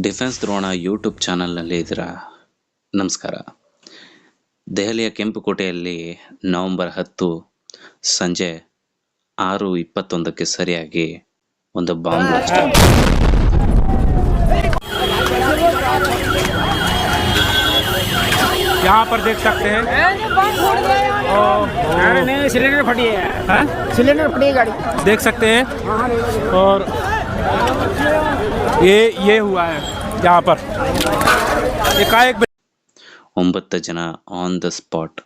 Defence Drona YouTube ಚಾನಲ್ನಲ್ಲಿ ಇದ್ದೀರಾ ನಮಸ್ಕಾರ ದೆಹಲಿಯ ಕೆಂಪುಕೋಟೆಯಲ್ಲಿ ನವೆಂಬರ್ ಹತ್ತು ಸಂಜೆ ಆರು ಇಪ್ಪತ್ತೊಂದಕ್ಕೆ ಸರಿಯಾಗಿ ಒಂದು ಬಾಂಬ್ ಬ್ಲಾಸ್ಟ್ यहाँ पर देख सकते हैं नहीं नहीं सिलेंडर फटी है हाँ? सिलेंडर फटी है गाड़ी देख सकते हैं और ये ये हुआ है यहाँ पर एकाएक ಒಂಬತ್ತು ಜನ ಆನ್ ದ ಸ್ಪಾಟ್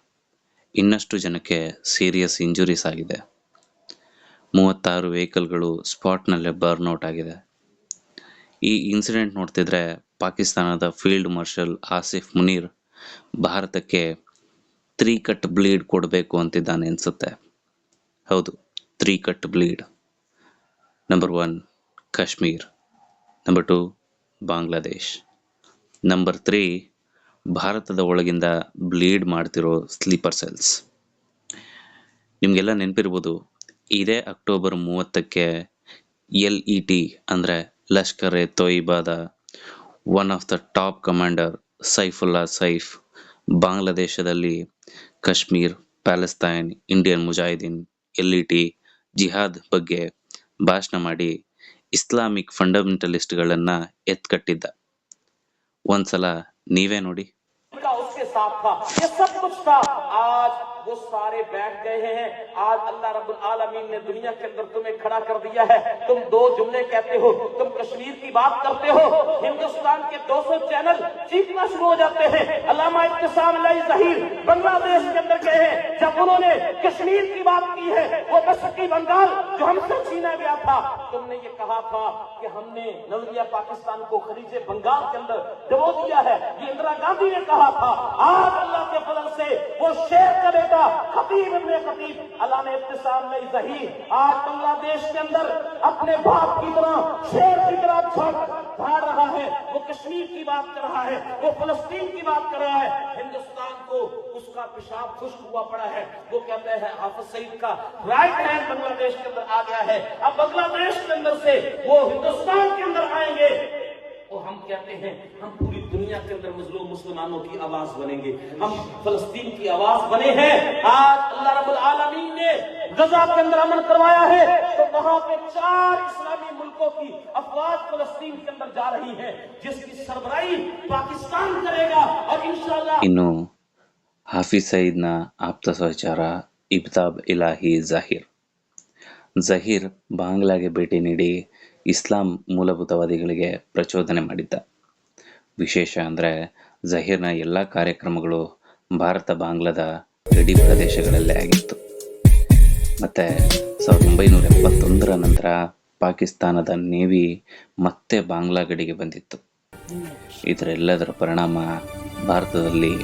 ಇನ್ನಷ್ಟು ಜನಕ್ಕೆ ಸೀರಿಯಸ್ ಇಂಜುರೀಸ್ ಆಗಿದೆ ಮೂವತ್ತಾರು ವೆಹಿಕಲ್ಗಳು ಸ್ಪಾಟ್ನಲ್ಲೇ ಬರ್ನ್ ಔಟ್ ಆಗಿದೆ ಈ ಇನ್ಸಿಡೆಂಟ್ ನೋಡ್ತಿದ್ರೆ ಪಾಕಿಸ್ತಾನದ ಫೀಲ್ಡ್ ಮಾರ್ಷಲ್ ಆಸಿಫ್ ಮುನೀರ್ ಭಾರತಕ್ಕೆ ತ್ರೀ ಕಟ್ ಬ್ಲೀಡ್ ಕೊಡಬೇಕು ಅಂತಿದ್ದಾನೆ ಅನಿಸುತ್ತೆ ಹೌದು three cut bleed number one Kashmir number two Bangladesh number three ಭಾರತದ ಒಳಗಿಂದ ಬ್ಲೀಡ್ ಮಾಡ್ತಿರೋ ಸ್ಲೀಪರ್ ಸೆಲ್ಸ್ ನಿಮಗೆಲ್ಲ ನೆನಪಿರ್ಬೋದು, ಇದೇ ಅಕ್ಟೋಬರ್ ಮೂವತ್ತಕ್ಕೆ ಎಲ್ ಇ ಟಿ ಅಂದರೆ Lashkar e ತೊಯ್ಬಾದ one of the top commander Saifullah Saif, ಬಾಂಗ್ಲಾದೇಶದಲ್ಲಿ Kashmir Palestine Indian Mujahideen L E T ಜಿಹಾದ್ ಬಗ್ಗೆ ಭಾಷಣ ಮಾಡಿ ಇಸ್ಲಾಮಿಕ್ ಫಂಡಮೆಂಟಲಿಸ್ಟ್ಗಳನ್ನ ಎತ್ಕಟ್ಟಿದ್ದ. ಒಂದ್ಸಲ ನೀವೇ ನೋಡಿ. وہ سارے بیٹھ گئے ہیں۔ آج اللہ رب العالمین نے دنیا کے اندر تمہیں کھڑا کر دیا ہے۔ تم دو جملے کہتے ہو، تم کشمیر کی بات کرتے ہو، ہندوستان کے دو سو چینل چیخنا شروع ہو جاتے ہیں۔ علامہ اقتصام علیہ ظہیر بنگلہ دیش کے اندر گئے ہیں۔ جب انہوں نے کشمیر کی بات کی ہے، وہ مشرقی بنگال جو ہم سے چھینا گیا تھا، تم نے یہ کہا تھا کہ ہم نے نظریہ پاکستان کو خلیج بنگال کے اندر دبو دیا ہے۔ یہ اندرا گاندھی نے کہا تھا، آج اللہ کے وہ شیر کا بیٹا خطیب ابن خطیب، اللہ نے ابتسام میں زہی آج بنگلہ دیش کے اندر اپنے باپ کی طرح شیر کی طرح بھار رہا ہے۔ وہ کشمیر کی بات کر رہا ہے، وہ فلسطین کی بات کر رہا ہے۔ ہندوستان کو اس کا پشاب خشک ہوا پڑا ہے۔ وہ کہتے ہیں حافظ سعید کا رائٹ ہینڈ بنگلہ دیش کے اندر آ گیا ہے۔ اب بنگلہ دیش کے اندر سے وہ ہندوستان کے اندر آئیں گے۔ اور ہم کہتے ہیں ہم پوری دنیا کے اندر مظلوم مسلمانوں کی آواز بنیں گے۔ ہم فلسطین کی آواز بنے ہیں۔ آج اللہ رب العالمین نے غزہ کے اندر امن کروایا ہے۔ تو وہاں پہ چار اسلامی ملکوں کی افواج فلسطین کے اندر جا رہی ہے، جس کی سربراہی پاکستان کرے گا۔ اور انشاءاللہ انو حافظ سیدنا آپتا سوچارہ ابتاب الہی ظاہر۔ بانگلہ کے بیٹے ನೀಡಿ ಇಸ್ಲಾಂ ಮೂಲಭೂತವಾದಿಗಳಿಗೆ ಪ್ರಚೋದನೆ ಮಾಡಿದ್ದ. ವಿಶೇಷ ಅಂದರೆ ಜಹೀರ್ನ ಎಲ್ಲ ಕಾರ್ಯಕ್ರಮಗಳು ಭಾರತ ಬಾಂಗ್ಲಾದ ಗಡಿ ಪ್ರದೇಶಗಳಲ್ಲೇ ಆಗಿತ್ತು. ಮತ್ತು ಸಾವಿರದ ಒಂಬೈನೂರ ಎಪ್ಪತ್ತೊಂದರ ನಂತರ ಪಾಕಿಸ್ತಾನದ ನೇವಿ ಮತ್ತೆ ಬಾಂಗ್ಲಾ ಗಡಿಗೆ ಬಂದಿತ್ತು. ಇದರೆಲ್ಲದರ ಪರಿಣಾಮ ಭಾರತದಲ್ಲಿ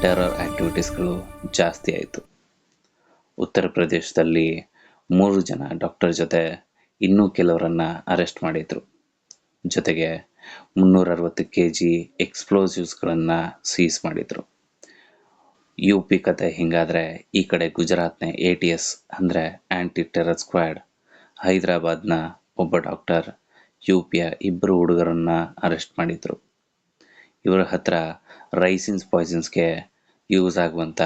ಟೆರರ್ ಆ್ಯಕ್ಟಿವಿಟೀಸ್ಗಳು ಜಾಸ್ತಿ ಆಯಿತು. ಉತ್ತರ ಪ್ರದೇಶದಲ್ಲಿ ಮೂರು ಜನ ಡಾಕ್ಟರ್ ಜೊತೆ ಇನ್ನೂ ಕೆಲವರನ್ನು ಅರೆಸ್ಟ್ ಮಾಡಿದ್ರು. ಜೊತೆಗೆ ಮುನ್ನೂರ ಅರವತ್ತು ಕೆ ಜಿ ಎಕ್ಸ್ಪ್ಲೋಸಿವ್ಸ್ಗಳನ್ನು ಸೀಸ್ ಮಾಡಿದ್ರು. ಯು ಪಿ ಕತೆ ಹಿಂಗಾದರೆ ಈ ಕಡೆ ಗುಜರಾತ್ನ ಎ ಟಿ ಎಸ್ ಅಂದರೆ ಆ್ಯಂಟಿ ಟೆರರ್ ಸ್ಕ್ವಾಡ್, ಹೈದರಾಬಾದ್ನ ಒಬ್ಬ ಡಾಕ್ಟರ್, ಯು ಪಿಯ ಇಬ್ಬರು ಹುಡುಗರನ್ನು ಅರೆಸ್ಟ್ ಮಾಡಿದ್ರು. ಇವರ ಹತ್ರ ರೈಸಿನ್ಸ್ ಪಾಯ್ಸನ್ಸ್ಗೆ ಯೂಸ್ ಆಗುವಂಥ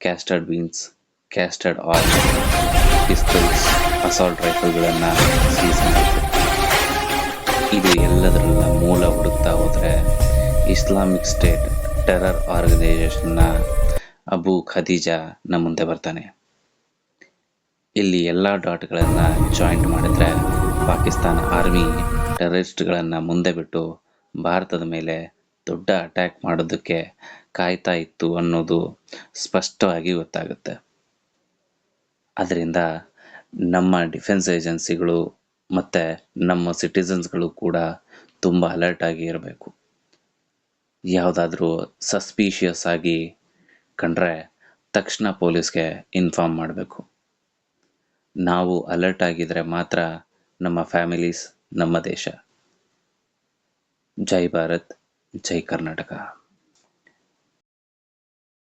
castor beans, castor oil. Pistols, assault ರೈಫಲ್ಗಳನ್ನು seize ಮಾಡಿದ್ರು. ಇದು ಎಲ್ಲದರಲ್ಲ ಮೂಲ ಹುಡುಕ್ತಾ ಹೋದರೆ ಇಸ್ಲಾಮಿಕ್ ಸ್ಟೇಟ್ ಟೆರರ್ ಆರ್ಗನೈಸೇಷನ್ನ ಅಬು ಖದೀಜಾ ನಮ್ಮ ಮುಂದೆ ಬರ್ತಾನೆ. ಇಲ್ಲಿ ಎಲ್ಲ ಡಾಟ್ಗಳನ್ನು ಜಾಯಿಂಟ್ ಮಾಡಿದ್ರೆ ಪಾಕಿಸ್ತಾನ ಆರ್ಮಿ ಟೆರರಿಸ್ಟ್ಗಳನ್ನು ಮುಂದೆ ಬಿಟ್ಟು ಭಾರತದ ಮೇಲೆ ದೊಡ್ಡ ಅಟ್ಯಾಕ್ ಮಾಡೋದಕ್ಕೆ ಕಾಯ್ತಾ ಇತ್ತು ಅನ್ನೋದು ಸ್ಪಷ್ಟವಾಗಿ ಗೊತ್ತಾಗುತ್ತೆ. ಅದರಿಂದ ನಮ್ಮ ಡಿಫೆನ್ಸ್ ಏಜೆನ್ಸಿಗಳು ಮತ್ತು ನಮ್ಮ ಸಿಟಿಸನ್ಸ್ಗಳು ಕೂಡ ತುಂಬ ಅಲರ್ಟ್ ಆಗಿ ಇರಬೇಕು. ಯಾವುದಾದ್ರೂ ಸಸ್ಪೀಷಿಯಸ್ ಆಗಿ ಕಂಡ್ರೆ ತಕ್ಷಣ ಪೊಲೀಸ್ಗೆ ಇನ್ಫಾರ್ಮ್ ಮಾಡಬೇಕು. ನಾವು ಅಲರ್ಟ್ ಆಗಿದ್ರೆ ಮಾತ್ರ ನಮ್ಮ ಫ್ಯಾಮಿಲೀಸ್ ನಮ್ಮ ದೇಶ. ಜೈ ಭಾರತ್, ಜೈ ಕರ್ನಾಟಕ.